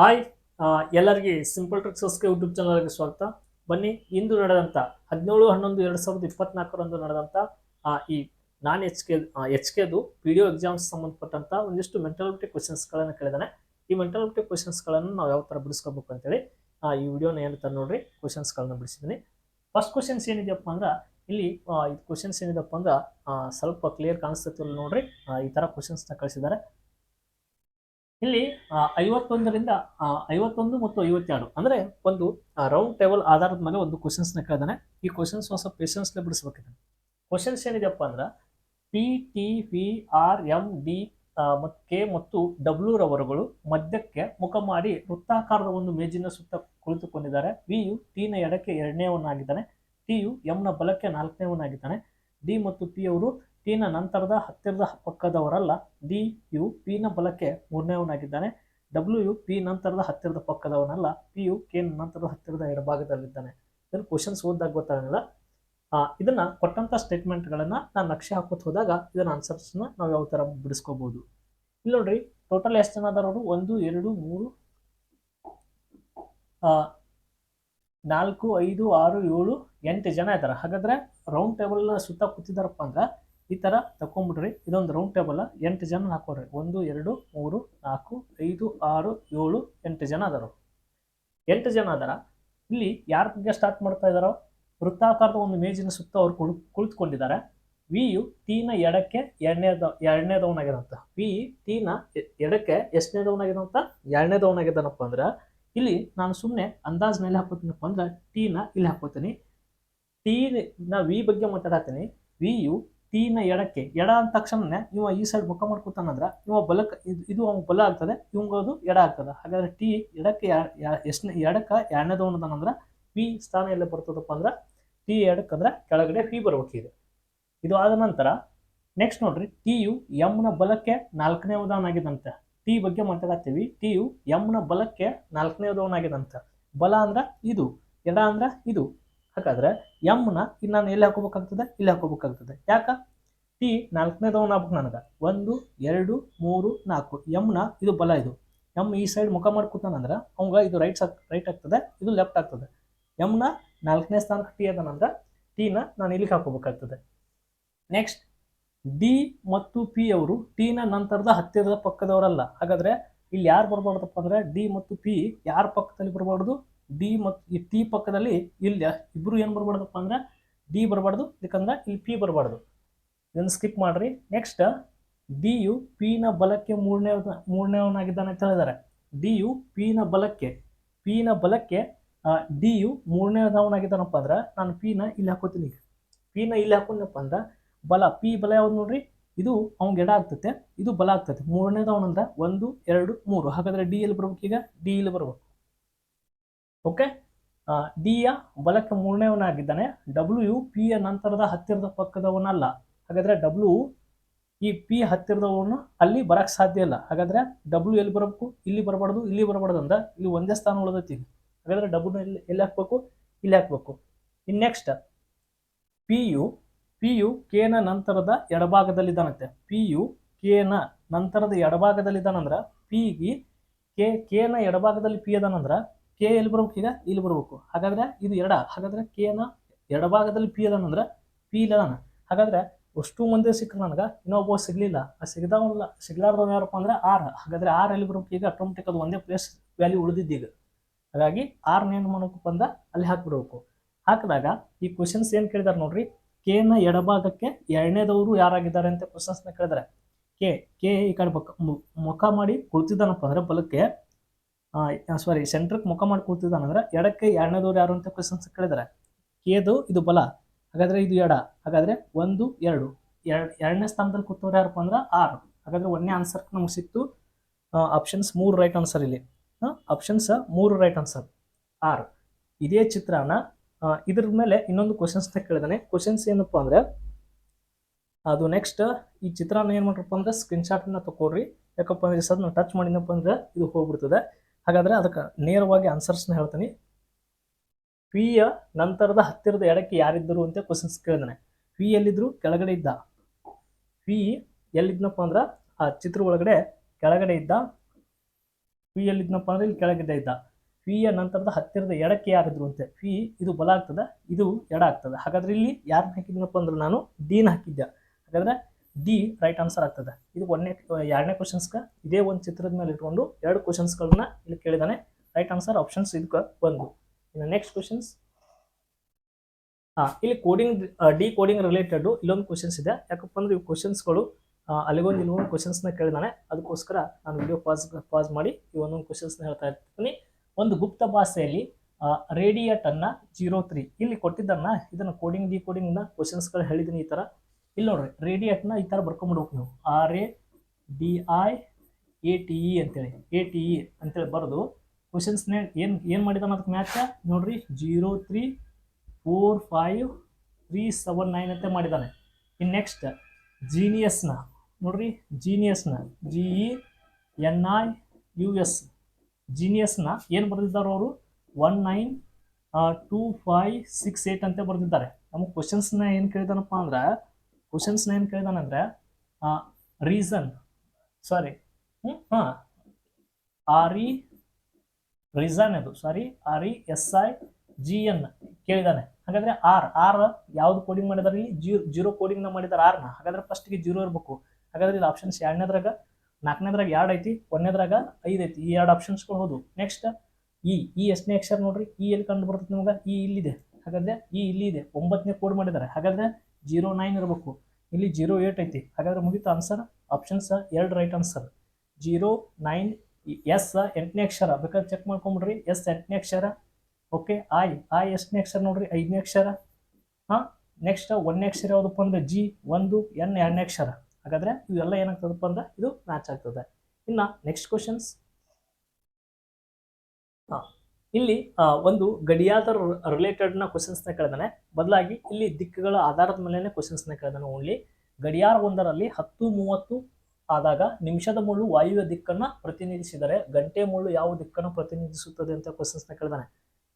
Hi ಎಲ್ಲರಿಗೆ simple ಟ್ರಿಕ್ಸಸ್ಗೆ YouTube ಚಾನಲ್ಗೆ ಸ್ವಾಗತ. ಬನ್ನಿ, ಇಂದು ನಡೆದಂಥ ಹದಿನೇಳು, ಹನ್ನೊಂದು, ಎರಡು ಸಾವಿರದ ಇಪ್ಪತ್ನಾಲ್ಕರಂದು ನಡೆದಂಥ ಈ ನಾನ್ ಎಚ್ ಕೆ ಎಚ್ ಕೆದು ಪಿ ಡಿ ಎಕ್ಸಾಮ್ಸ್ ಸಂಬಂಧಪಟ್ಟಂಥ ಒಂದಿಷ್ಟು ಮೆಂಟಾಲಿಟಿ ಕ್ವಶನ್ಸ್ಗಳನ್ನು ಕೇಳಿದಾನೆ. ಈ ಮೆಂಟಾಲಿಟಿ ಕ್ವಶನ್ಸ್ಗಳನ್ನು ನಾವು ಯಾವ ಥರ ಬಿಡಿಸ್ಕೋಬೇಕು ಅಂತೇಳಿ ಈ ವಿಡಿಯೋನ ಏನಂತ ನೋಡ್ರಿ ಕ್ವಶನ್ಸ್ಗಳನ್ನ ಬಿಡಿಸಿದ್ದೀನಿ. ಫಸ್ಟ್ ಕ್ವಶನ್ಸ್ ಏನಿದೆಯಪ್ಪ ಅಂದ್ರೆ, ಇಲ್ಲಿ ಇದು ಕ್ವಶನ್ಸ್ ಏನಿದೆಪ್ಪ ಅಂದ್ರೆ ಸ್ವಲ್ಪ ಕ್ಲಿಯರ್ ಕಾಣಿಸ್ತೈತಿಲ್ಲ ನೋಡ್ರಿ ಈ ಥರ ಕ್ವಶನ್ಸ್ನ ಕಳಿಸಿದ್ದಾರೆ. ಇಲ್ಲಿ ಐವತ್ತೊಂದರಿಂದ ಐವತ್ತೊಂದು ಮತ್ತು ಐವತ್ತೆರಡು. ಅಂದ್ರೆ ಒಂದು ರೌಂಡ್ ಟೇಬಲ್ ಆಧಾರದ ಮೇಲೆ ಒಂದು ಕ್ವಶನ್ಸ್ನ ಕೇಳಿದಾನೆ. ಈ ಕ್ವಶನ್ಸ್ ಹೊಸ ಪೇಷನ್ಸ್ ಬಿಡಿಸ್ಬೇಕಿದೆ ಕ್ವಶನ್ಸ್ ಏನಿದೆಯಪ್ಪ ಅಂದ್ರೆ P T V R M D ಮತ್ತು ಕೆ ಮತ್ತು ಡಬ್ಲ್ಯೂ ರವರುಗಳು ಮಧ್ಯಕ್ಕೆ ಮುಖ ಮಾಡಿ ವೃತ್ತಾಕಾರದ ಒಂದು ಮೇಜಿನ ಸುತ್ತ ಕುಳಿತುಕೊಂಡಿದ್ದಾರೆ. ವಿ ಯು ಟಿನ ಎಡಕ್ಕೆ ಎರಡನೇವನಾಗಿದ್ದಾನೆ ಟಿ ಯು ಎಂನ ಬಲಕ್ಕೆ ನಾಲ್ಕನೇವನಾಗಿದ್ದಾನೆ ಡಿ ಮತ್ತು ಪಿ ಅವರು ಟಿನ ನಂತರದ ಹತ್ತಿರದ ಪಕ್ಕದವರಲ್ಲ, ಡಿ ಯು ಪಿನ ಬಲಕ್ಕೆ ಮೂರನೇವನಾಗಿದ್ದಾನೆ ಡಬ್ಲ್ಯೂ ಯು ಪಿ ನಂತರದ ಹತ್ತಿರದ ಪಕ್ಕದವನಲ್ಲ, ಪಿ ಯು ಕೆ ನಂತರದ ಹತ್ತಿರದ ಎಡಭಾಗದಲ್ಲಿದ್ದಾನೆ. ಇದನ್ನು ಕ್ವಶನ್ಸ್ ಓದಿದಾಗ ಗೊತ್ತಾಗಲ್ಲ. ಇದನ್ನ ಕೊಟ್ಟಂತ ಸ್ಟೇಟ್ಮೆಂಟ್ಗಳನ್ನ ನಾನು ನಕ್ಷೆ ಹಾಕೋತ್ ಹೋದಾಗ ಇದನ್ನ ಆನ್ಸರ್ಸ್ನ ನಾವು ಯಾವ ಥರ ಬಿಡಿಸ್ಕೋಬಹುದು ಇಲ್ಲಿ ನೋಡ್ರಿ ಟೋಟಲ್ ಎಷ್ಟು ಜನ ಅದಾರ ಅವರು ಒಂದು, ಎರಡು, ಮೂರು ನಾಲ್ಕು, ಐದು, ಆರು, ಏಳು, ಎಂಟು ಜನ ಇದ್ದಾರೆ ಹಾಗಾದ್ರೆ ರೌಂಡ್ ಟೇಬಲ್ ಸುತ್ತ ಕೂತಿದಾರಪ್ಪ ಅಂದ್ರೆ ಈ ಥರ ತಗೊಂಬಿಡ್ರಿ ಇದೊಂದು ರೌಂಡ್ ಟೇಬಲ್ ಎಂಟು ಜನ ಹಾಕೊಡ್ರಿ ಒಂದು, ಎರಡು, ಮೂರು, ನಾಲ್ಕು, ಐದು, ಆರು, ಏಳು, ಎಂಟು ಜನ ಅದಾರ. ಎಂಟು ಜನ ಅದಾರ. ಇಲ್ಲಿ ಯಾರ ಬಗ್ಗೆ ಸ್ಟಾರ್ಟ್ ಮಾಡ್ತಾ ಇದಾರೋ? ವೃತ್ತಾಕಾರದ ಒಂದು ಮೇಜಿನ ಸುತ್ತ ಅವ್ರು ಕುಳು, ಕುಳಿತುಕೊಂಡಿದ್ದಾರೆ. ವಿ ಯು ನ ಎಡಕ್ಕೆ ಎರಡನೇದ ಎರಡನೇದವನಾಗಿದಂತ ವಿ ತೀನ ಎಡಕ್ಕೆ ಎಷ್ಟನೇದವನಾಗಿದಂತ ಎರಡನೇದವನಾಗಿದ್ದಾನಪ್ಪ ಅಂದ್ರೆ, ಇಲ್ಲಿ ನಾನು ಸುಮ್ಮನೆ ಅಂದಾಜ್ ಮೇಲೆ ಹಾಕೋತೀನಪ್ಪ ಅಂದ್ರೆ ಟೀನ ಇಲ್ಲಿ ಹಾಕೋತೀನಿ. ಟಿ ನ ವಿ ಬಗ್ಗೆ ಮಾತಾಡತ್ತೀನಿ ವಿ ಯು ಟಿನ ಎಡಕ್ಕೆ, ಎಡ ಅಂದ ತಕ್ಷಣ ಇವ ಈ ಸೈಡ್ ಮುಖ ಮಾಡ್ಕೊತಾನಂದ್ರ ಇವ ಬಲಕ್ಕೆ ಇದು ಇದು ಅವ್ನ ಬಲ ಆಗ್ತದೆ ಇವಂಗದು ಎಡ ಆಗ್ತದೆ. ಹಾಗಾದ್ರೆ ಟಿ ಎಡಕ್ಕೆ ಎಷ್ಟನೇ, ಎಡಕ್ಕೆ ಎರಡನೇದವನದಾನಂದ್ರ ಪಿ ಸ್ಥಾನ ಎಲ್ಲ ಬರ್ತದಪ್ಪ ಅಂದ್ರೆ ಟಿ ಎಡಕ್ಕೆ ಅಂದ್ರೆ ಕೆಳಗಡೆ ಪಿ ಬರ್ಬೇಕು ಇದು. ಆದ ನಂತರ ನೆಕ್ಸ್ಟ್ ನೋಡ್ರಿ ಟಿ ಯು ಎಮ್ನ ಬಲಕ್ಕೆ ನಾಲ್ಕನೇ ಉದಾಹರಣಾಗಿದಂತೆ ಟಿ ಬಗ್ಗೆ ಮಾತಾಡ್ತೀವಿ ಟಿ ಯು ಎಮ್ನ ಬಲಕ್ಕೆ ನಾಲ್ಕನೇ ಉದಾಹರಣಾಗಿದಂತೆ ಬಲ ಅಂದ್ರೆ ಇದು, ಎಡ ಅಂದ್ರೆ ಇದು. ಹಾಗಾದ್ರೆ ಎಮ್ನ ಇಲ್ಲಿ ನಾನು ಎಲ್ಲಿ ಹಾಕೋಬೇಕಾಗ್ತದೆ ಇಲ್ಲಿ ಹಾಕೋಬೇಕಾಗ್ತದೆ ಯಾಕ? ಟಿ ನಾಲ್ಕನೇದವನ್ ಹಾಕ್ಬೇಕು ನನಗೆ. ಒಂದು, ಎರಡು, ಮೂರು, ನಾಲ್ಕು. ನ ಇದು ಬಲ ಇದು. ಎಂ ಈ ಸೈಡ್ ಮುಖ ಮಾಡಿ ಕೂತಾನಂದ್ರೆ ಅವಂಗ ಇದು ರೈಟ್ ರೈಟ್ ಆಗ್ತದೆ, ಇದು ಲೆಫ್ಟ್ ಆಗ್ತದೆ. ನ ನಾಲ್ಕನೇ ಸ್ಥಾನಕ್ಕೆ ಟಿ ಅದಾನಂದ್ರೆ ನ ನಾನು ಇಲ್ಲಿಗೆ ಹಾಕೋಬೇಕಾಗ್ತದೆ ನೆಕ್ಸ್ಟ್ ಡಿ ಮತ್ತು ಪಿ ಅವರು ಟಿನ ನಂತರದ ಹತ್ತಿರದ ಪಕ್ಕದವರಲ್ಲ. ಹಾಗಾದ್ರೆ ಇಲ್ಲಿ ಯಾರು ಬರಬಾರ್ದಪ್ಪ ಅಂದ್ರೆ ಡಿ ಮತ್ತು ಪಿ ಯಾರ ಪಕ್ಕದಲ್ಲಿ ಬರಬಾರ್ದು? ಡಿ ಮತ್ತು ಈ ಟಿ ಪಕ್ಕದಲ್ಲಿ ಇಲ್ಲಿ ಇಬ್ಬರು ಏನು ಬರಬಾರ್ದಪ್ಪ ಅಂದ್ರೆ ಡಿ ಬರಬಾರ್ದು, ಯಾಕಂದ್ರೆ ಇಲ್ಲಿ ಪಿ ಬರಬಾರ್ದು. ಇದನ್ನು ಸ್ಕಿಪ್ ಮಾಡ್ರಿ. ನೆಕ್ಸ್ಟ್ ಡಿ ಯು ಪಿನ ಬಲಕ್ಕೆ ಮೂರನೇ ಮೂರನೇವನಾಗಿದ್ದಾನೆ ಅಂತ ಹೇಳಿದ್ದಾರೆ ಡಿ ಯು ಪಿನ ಬಲಕ್ಕೆ ಪಿನ ಬಲಕ್ಕೆ ಡಿ ಯು ಮೂರನೇದವನಾಗಿದ್ದಾನಪ್ಪ ಅಂದ್ರೆ ನಾನು ಪಿನ ಇಲ್ಲಿ ಹಾಕೋತೀನಿ ಈಗ. ಪಿನ ಇಲ್ಲಿ ಹಾಕೊಂಡಪ್ಪ ಅಂದ್ರೆ ಬಲ ಪಿ ಬಲ ಯಾವ್ದು ನೋಡ್ರಿ? ಇದು ಅವ್ನಿಗೆ ಎಡ ಆಗ್ತತೆ, ಇದು ಬಲ ಆಗ್ತತೆ. ಮೂರನೇದವನಂದ್ರೆ ಒಂದು, ಎರಡು, ಮೂರು. ಹಾಗಾದ್ರೆ ಡಿ ಎಲ್ಲಿ ಬರ್ಬೇಕು ಈಗ ಡಿ ಇಲ್ಲಿ ಬರ್ಬೇಕು. ಓಕೆ ಡಿ ಯ ಬಲಕ್ಕೆ ಮೂರನೇವನಾಗಿದ್ದಾನೆ. ಡಬ್ಲ್ಯೂ ಯು ಪಿ ಯ ನಂತರದ ಹತ್ತಿರದ ಪಕ್ಕದವನಲ್ಲ. ಹಾಗಾದ್ರೆ ಡಬ್ಲ್ಯೂ ಈ ಪಿ ಹತ್ತಿರದವನು ಅಲ್ಲಿ ಬರಕ್ಕೆ ಸಾಧ್ಯ ಇಲ್ಲ. ಹಾಗಾದ್ರೆ ಡಬ್ಲ್ಯೂ ಎಲ್ಲಿ ಬರಬೇಕು? ಇಲ್ಲಿ ಬರಬಾರ್ದು ಇಲ್ಲಿ ಬರಬಾರ್ದು ಅಂದ್ರೆ ಇಲ್ಲಿ ಒಂದೇ ಸ್ಥಾನ ಉಳಿದೈತಿ. ಹಾಗಾದ್ರೆ ಡಬ್ಲ್ಯೂ ಎಲ್ಲಿ ಎಲ್ಲಿ ಹಾಕ್ಬೇಕು? ಇಲ್ಲಿ ಹಾಕ್ಬೇಕು. ಇನ್ನು next P U P U ನ ನಂತರದ ಎಡಭಾಗದಲ್ಲಿದ್ದಾನಂತೆ. ಪಿ ಯು ನ ನಂತರದ ಎಡಭಾಗದಲ್ಲಿದ್ದಾನಂದ್ರೆ ಪಿ ಗಿ ಕೆ ಕೆನ ಎಡಭಾಗದಲ್ಲಿ ಪಿ ಅದಾನಂದ್ರ ಕೆ ಎಲ್ಲಿ ಬರ್ಬೇಕು ಈಗ? ಇಲ್ಲಿ ಬರ್ಬೇಕು. ಹಾಗಾದ್ರೆ ಇದು ಎರಡ. ಹಾಗಾದ್ರೆ ಕೇನ ಎಡಭಾಗದಲ್ಲಿ ಪಿ ಅದಾನಂದ್ರ ಪಿ ಇಲ್ಲ ಅದಾನ. ಹಾಗಾದ್ರೆ ಅಷ್ಟು ಮಂದಿ ಸಿಕ್ಕರು ನನಗೆ ಇನ್ನೊಬ್ಬ ಸಿಗ್ಲಿಲ್ಲ. ಆ ಸಿಗದವಲ್ಲ ಸಿಗ್ಲಾರ್ದವ್ ಯಾರಪ್ಪ ಅಂದ್ರೆ ಆರ್ ಹಾಗಾದ್ರೆ ಆರ್ ಎಲ್ಲಿ ಬರ್ಬೇಕು ಈಗ? ಆಟೋಮೆಟಿಕ್ ಅದು ಒಂದೇ ಪ್ಲೇಸ್ ವ್ಯಾಲ್ಯೂ ಉಳಿದಿದ್ದೀಗ ಹಾಗಾಗಿ ಆರ್ನ ಏನು ಮಾಡ್ಬೇಕಪ್ಪ ಬಂದ? ಅಲ್ಲಿ ಹಾಕ್ಬಿಡ್ಬೇಕು. ಹಾಕಿದಾಗ ಈ ಕ್ವಶನ್ಸ್ ಏನು ಕೇಳಿದಾರೆ ನೋಡ್ರಿ? ಕೆನ ಎಡಭಾಗಕ್ಕೆ ಎರಡನೇದವರು ಯಾರಾಗಿದ್ದಾರೆ ಅಂತ ಕ್ವಶನ್ಸ್ನ ಕೇಳಿದಾರೆ. ಕೆ ಕೆ ಈ ಕಡೆ ಮುಖ ಮಾಡಿ ಕುಳಿತಿದ್ದಾನಪ್ಪ ಅಂದ್ರೆ ಬಲಕ್ಕೆ ಸಾರಿ ಸೆಂಟ್ರಕ್ಕೆ ಮುಖ ಮಾಡಿ ಕೂತಿದ್ದಾನಂದ್ರೆ ಎಡಕ್ಕೆ ಎರಡನೇದವ್ರು ಯಾರು ಅಂತ ಕ್ವಶನ್ಸ್ ಕೇಳಿದಾರೆ. ಕೇದು ಇದು ಬಲ, ಹಾಗಾದ್ರೆ ಇದು ಎಡ, ಹಾಗಾದ್ರೆ ಒಂದು, ಎರಡು. ಎರಡು, ಎರಡನೇ ಸ್ಥಾನದಲ್ಲಿ ಕೂತವ್ರು ಯಾರಪ್ಪ ಅಂದ್ರೆ ಆರು. ಹಾಗಾದ್ರೆ ಒಂದನೇ ಆನ್ಸರ್ ನಮ್ಗೆ ಸಿಕ್ತು ಆಪ್ಷನ್ಸ್ ಮೂರು ರೈಟ್ ಆನ್ಸರ್ ಇಲ್ಲಿ. ಆಪ್ಷನ್ಸ್ ಮೂರು ರೈಟ್ ಆನ್ಸರ್ ಆರು. ಇದೇ ಚಿತ್ರಾನ ಇದ್ರ ಮೇಲೆ ಇನ್ನೊಂದು ಕ್ವಶನ್ಸ್ನ ಕೇಳಿದಾನೆ. ಕ್ವಶನ್ಸ್ ಏನಪ್ಪ ಅಂದ್ರೆ, ಅದು ನೆಕ್ಸ್ಟ್ ಈ ಚಿತ್ರಾನ ಏನು ಮಾಡ್ರಪ್ಪ ಅಂದ್ರೆ ಸ್ಕ್ರೀನ್ಶಾಟ್ನ ತಗೋರಿ ಯಾಕಪ್ಪ ಅಂದ್ರೆ ಸರ್ ನಾವು ಟಚ್ ಮಾಡಿದಪ್ಪ ಅಂದ್ರೆ ಇದು ಹೋಗ್ಬಿಡ್ತದೆ. ಹಾಗಾದ್ರೆ ಅದಕ್ಕೆ ನೇರವಾಗಿ ಆನ್ಸರ್ಸ್ನ ಹೇಳ್ತೀನಿ. ಪಿ ಯ ನಂತರದ ಹತ್ತಿರದ ಎಡಕ್ಕೆ ಯಾರಿದ್ದರು ಅಂತ ಕ್ವಶನ್ಸ್ ಕೇಳಿದಾನೆ ಪಿ ಎಲ್ಲಿದ್ರು? ಕೆಳಗಡೆ ಇದ್ದ. ಪಿ ಎಲ್ಲಿದ್ನಪ್ಪ ಅಂದ್ರೆ, ಆ ಚಿತ್ರ ಒಳಗಡೆ ಕೆಳಗಡೆ ಇದ್ದ. ಪಿ ಎಲ್ಲಿದ್ನಪ್ಪ ಅಂದ್ರೆ, ಇಲ್ಲಿ ಕೆಳಗಡೆ ಇದ್ದ. ಪಿ ಯ ನಂತರದ ಹತ್ತಿರದ ಎಡಕ್ಕೆ ಯಾರಿದ್ರು ಅಂತೆ. ಪಿ ಇದು ಬಲ ಆಗ್ತದೆ, ಇದು ಎಡ ಆಗ್ತದೆ. ಹಾಗಾದ್ರೆ ಇಲ್ಲಿ ಯಾರನ್ನ ಹಾಕಿದ್ನಪ್ಪ ಅಂದ್ರೆ ನಾನು ಡಿನ ಹಾಕಿದ್ದೆ. ಹಾಗಾದ್ರೆ ಡಿ ರೈಟ್ ಆನ್ಸರ್ ಆಗ್ತದೆ. ಇದು ಒಂದನೇ ಎರಡನೇ ಕ್ವಶನ್ಸ್ಗೆ ಇದೇ ಒಂದು ಚಿತ್ರದ ಮೇಲೆ ಇಟ್ಕೊಂಡು ಎರಡು ಕ್ವಶನ್ಸ್ಗಳನ್ನ ಇಲ್ಲಿ ಕೇಳಿದಾನೆ. ರೈಟ್ ಆನ್ಸರ್ ಆಪ್ಷನ್ಸ್ ಇದಕ್ಕೆ ಒಂದು ಇನ್ನು ನೆಕ್ಸ್ಟ್ ಕ್ವಶನ್ಸ್ ಇಲ್ಲಿ ಕೋಡಿಂಗ್ ಡಿ ಕೋಡಿಂಗ್ ರಿಲೇಟೆಡ್ ಇಲ್ಲೊಂದು ಕ್ವಶನ್ಸ್ ಇದೆ. ಯಾಕಪ್ಪ ಅಂದ್ರೆ ಇವು ಕ್ವಶನ್ಸ್ಗಳು ಅಲ್ಲಿಗೊಂದು ಇಲ್ಲೊಂದು ಕ್ವಶನ್ಸ್ನ ಕೇಳಿದಾನೆ. ಅದಕ್ಕೋಸ್ಕರ ನಾನು ವಿಡಿಯೋ ಪಾಸ್ ಪಾಸ್ ಮಾಡಿ ಈ ಒಂದೊಂದು ಕ್ವಶನ್ಸ್ನ ಹೇಳ್ತಾ ಇರ್ತೀನಿ. ಒಂದು ಗುಪ್ತ ಭಾಷೆಯಲ್ಲಿ ರೇಡಿಯಟ್ ಅನ್ನ ಜೀರೋ ತ್ರೀ ಇಲ್ಲಿ ಕೊಟ್ಟಿದ್ದನ್ನ, ಇದನ್ನು ಕೋಡಿಂಗ್ ಡಿ ಕೋಡಿಂಗ್ನ ಕ್ವಶನ್ಸ್ಗಳು ಹೇಳಿದ್ದೀನಿ ಈ ಥರ ಇಲ್ಲಿ ನೋಡ್ರಿ ರೇಡಿಯಟ್ನ ಈ ಥರ ಬರ್ಕೊಂಬಿಡ್ಬೇಕು ನೀವು. R A D I A T E ಅಂತೇಳಿ ಎ ಟಿ ಇ ಅಂತೇಳಿ ಬರೆದು ನೇ ಏನು ಏನು ಮಾಡಿದಾನ ಅದಕ್ಕೆ ಮ್ಯಾಚ ನೋಡ್ರಿ zero three four five three seven nine ಅಂತ ಮಾಡಿದ್ದಾನೆ. ಇನ್ನು ನೆಕ್ಸ್ಟ್ ಜೀನಿಯಸ್ನ ನೋಡ್ರಿ ಜೀನಿಯಸ್ನ G E N I U S ಜೀನಿಯಸ್ನ ಏನು ಬರೆದಿದ್ದಾರೆ ಅವರು? One nine two five six eight ಅಂತ ಬರೆದಿದ್ದಾರೆ. ನಮಗೆ ಕ್ವಶನ್ಸ್ನ ಏನು ಕೇಳಿದಾನಪ್ಪ ಅಂದ್ರೆ ಕ್ವಶನ್ಸ್ನ ಏನು ಕೇಳಿದಾನಂದ್ರೆ ರೀಸನ್ ಸಾರಿ ಹ್ಞೂ ಹಾಂ, ಆರ್ ಇ ರೀಸನ್ ಅದು sorry R E S I G N ಕೇಳಿದಾನೆ. ಹಾಗಾದ್ರೆ ಆರ್ ಆರ್ ಯಾವ್ದು ಕೋಡಿಂಗ್ ಮಾಡಿದಾರೆ ಇಲ್ಲಿ? ಜೀರೋ ಜೀರೋ ಕೋಡಿಂಗ್ನ ಮಾಡಿದಾರೆ ಆರ್ನ. ಹಾಗಾದ್ರೆ ಫಸ್ಟ್ಗೆ ಜೀರೋ ಇರಬೇಕು. ಹಾಗಾದ್ರೆ ಇದು ಆಪ್ಷನ್ಸ್ ಎರಡನೇದ್ರಾಗ, ನಾಲ್ಕನೇದ್ರಾಗ ಎರಡು ಐತಿ, ಒಂದನೇದ್ರಾಗ ಐದು ಐತಿ. ಈ ಎರಡು ಆಪ್ಷನ್ಸ್ಗಳು ಹೌದು. ನೆಕ್ಸ್ಟ್ ಇ ಈ ಎಷ್ಟನೇ ಅಕ್ಷರ ನೋಡ್ರಿ, ಈ ಎಲ್ಲಿ ಕಂಡು ಬರ್ತದೆ ನಿಮಗೆ? ಈ ಇಲ್ಲಿದೆ. ಹಾಗಾದ್ರೆ ಈ ಇಲ್ಲಿ ಇದೆ. ಒಂಬತ್ತನೇ ಕೋಡ್ ಮಾಡಿದ್ದಾರೆ ಹಾಗಾದ್ರೆ ಜೀರೋ ನೈನ್ ಇರಬೇಕು. ಇಲ್ಲಿ ಜೀರೋ ಏಟ್ ಐತಿ. ಹಾಗಾದ್ರೆ ಮುಗಿತು ಆನ್ಸರ್ ಆಪ್ಷನ್ಸ್ ಎರಡು right answer zero nine S ಎಂಟನೇ ಅಕ್ಷರ. ಬೇಕಾದ್ರೆ ಚೆಕ್ ಮಾಡ್ಕೊಂಬಿಡ್ರಿ. ಎಸ್ ಎಂಟನೇ ಅಕ್ಷರ. ಓಕೆ ಐ ಐ ಎಷ್ಟನೇ ಅಕ್ಷರ ನೋಡ್ರಿ? ಐದನೇ ಅಕ್ಷರ. ಹಾಂ? ನೆಕ್ಸ್ಟ್ ಒಂದನೇ ಅಕ್ಷರ ಯಾವುದಪ್ಪ ಅಂದ್ರೆ ಜಿ, ಒಂದು, ಎನ್, ಎರಡನೇ ಅಕ್ಷರ. ಹಾಗಾದ್ರೆ ಇವೆಲ್ಲ ಏನಾಗ್ತದಪ್ಪ ಅಂದ್ರೆ ಇದು ಮ್ಯಾಚ್ ಆಗ್ತದೆ. ಇನ್ನು ನೆಕ್ಸ್ಟ್ ಕ್ವಶನ್ಸ್ ಹಾಂ. ಇಲ್ಲಿ ಒಂದು ಗಡಿಯಾದ ರಿಲೇಟೆಡ್ನ ಕ್ವಶನ್ಸ್ನ ಕೇಳಿದಾನೆ. ಬದಲಾಗಿ ಇಲ್ಲಿ ದಿಕ್ಕುಗಳ ಆಧಾರದ ಮೇಲೆ ಕ್ವಶನ್ಸ್ನ ಕೇಳಿದಾನೆ ಓನ್ಲಿ. ಗಡಿಯಾರ ಒಂದರಲ್ಲಿ ಹತ್ತು ಮೂವತ್ತು ಆದಾಗ ನಿಮಿಷದ ಮುಳ್ಳು ವಾಯುವ್ಯ ದಿಕ್ಕನ್ನು ಪ್ರತಿನಿಧಿಸಿದರೆ ಗಂಟೆ ಮುಳ್ಳು ಯಾವ ದಿಕ್ಕನ್ನು ಪ್ರತಿನಿಧಿಸುತ್ತದೆ ಅಂತ ಕ್ವಶನ್ಸ್ನ ಕೇಳಿದಾನೆ.